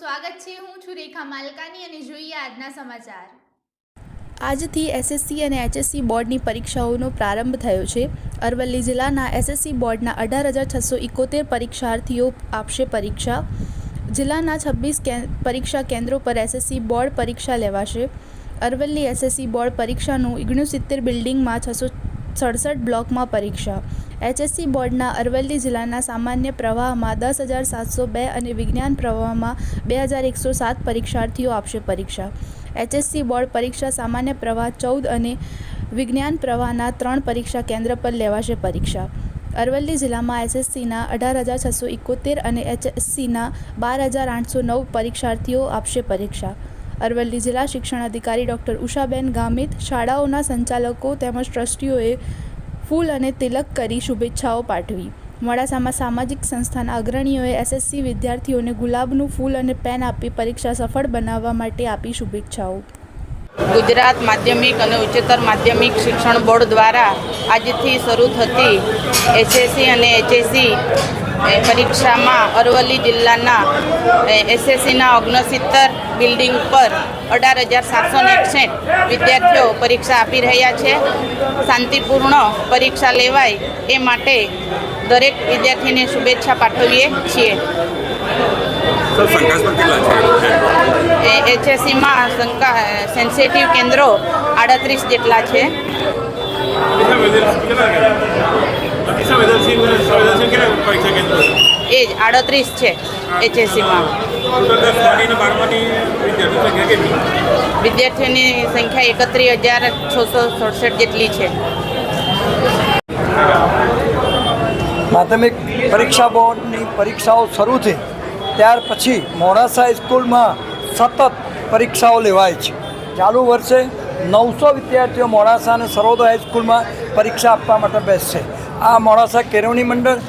છીએ હું છું રેખા માલકાની અને જોઈએ આજના સમાચાર. આજથી એસએસસી અને એચએસસી બોર્ડની પરીક્ષાઓનો પ્રારંભ થયો છે. અરવલ્લી જિલ્લાના એસએસસી બોર્ડના અઢાર હજાર છસો ઇકોતેર પરીક્ષાર્થીઓ આપશે પરીક્ષા. જિલ્લાના છવ્વીસ પરીક્ષા કેન્દ્રો પર એસએસસી બોર્ડ પરીક્ષા લેવાશે. અરવલ્લી એસએસસી બોર્ડ પરીક્ષાનું ઓગણસિત્તેર બિલ્ડિંગમાં છસો સડસઠ બ્લોકમાં પરીક્ષા. એચએસસી બોર્ડના અરવલ્લી જિલ્લાના સામાન્ય પ્રવાહમાં દસ હજાર સાતસો બે અને વિજ્ઞાન પ્રવાહમાં બે હજાર એકસો સાત પરીક્ષાર્થીઓ આપશે પરીક્ષા. એચએસસી બોર્ડ પરીક્ષા સામાન્ય પ્રવાહ ચૌદ અને વિજ્ઞાન પ્રવાહના ત્રણ પરીક્ષા કેન્દ્ર પર લેવાશે પરીક્ષા. અરવલ્લી જિલ્લામાં એસએસસીના અઢાર હજાર છસો ઇકોતેર અને એચએસસીના બાર હજાર આઠસો નવ પરીક્ષાર્થીઓ આપશે પરીક્ષા. અરવલ્લી જિલ્લા શિક્ષણ અધિકારી ડૉક્ટર ઉષાબેન ગામિત, શાળાઓના સંચાલકો તેમજ ટ્રસ્ટીઓએ ફૂલ અને તિલક કરી શુભેચ્છાઓ પાઠવી. મોડાસામાં સામાજિક સંસ્થાના અગ્રણીઓએ એસએસસી વિદ્યાર્થીઓને ગુલાબનું ફૂલ અને પેન આપી પરીક્ષા સફળ બનાવવા માટે આપી શુભેચ્છાઓ. ગુજરાત માધ્યમિક અને ઉચ્ચતર માધ્યમિક શિક્ષણ બોર્ડ દ્વારા આજથી શરૂ થતી એસએસસી અને એચએસસી પરીક્ષામાં અરવલ્લી જિલ્લાના એસએસસીના ઓગણસિત્તર બિલ્ડિંગ પર અઢાર હજાર સાતસો એકસઠ વિદ્યાર્થીઓ પરીક્ષા આપી રહ્યા છે. શાંતિપૂર્ણ પરીક્ષા લેવાય એ માટે દરેક વિદ્યાર્થીને શુભેચ્છા પાઠવીએ છીએ. એચએસસીમાં શંકા સેન્સિટિવ કેન્દ્રો આડત્રીસ જેટલા છે. એ જ આડત્રીસ છે એચએસસીમાં. વિદ્યાર્થીઓની સંખ્યા એકત્રીસ હજાર છસો સડસઠ જેટલી છે. માધ્યમિક પરીક્ષા બોર્ડની પરીક્ષાઓ શરૂ થઈ ત્યાર પછી મોડાસા સ્કૂલમાં સતત પરીક્ષાઓ લેવાય છે. ચાલુ વર્ષે નવસો વિદ્યાર્થીઓ મોડાસા અને સરોદા હાઈસ્કૂલમાં પરીક્ષા આપવા માટે બેસશે. આ મોડાસા કેળવણી મંડળ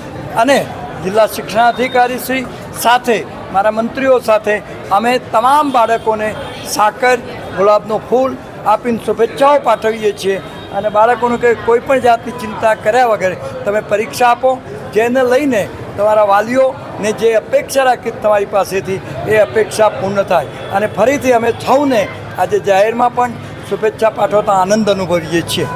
અને જિલ્લા શિક્ષણાધિકારી શ્રી સાથે, મારા મંત્રીઓ સાથે, અમે તમામ બાળકોને સાકર, ગુલાબનું ફૂલ આપીને શુભેચ્છાઓ પાઠવીએ છીએ. અને બાળકોનું કે કોઈ પણ જાતની ચિંતા કર્યા વગર તમે પરીક્ષા આપો, જેને લઈને તમારા વાલીઓને જે અપેક્ષા રાખી તમારી પાસેથી એ અપેક્ષા પૂર્ણ થાય. અને ફરીથી અમે સૌને આજે જાહેરમાં પણ શુભેચ્છા પાઠવતા આનંદ અનુભવીએ છીએ.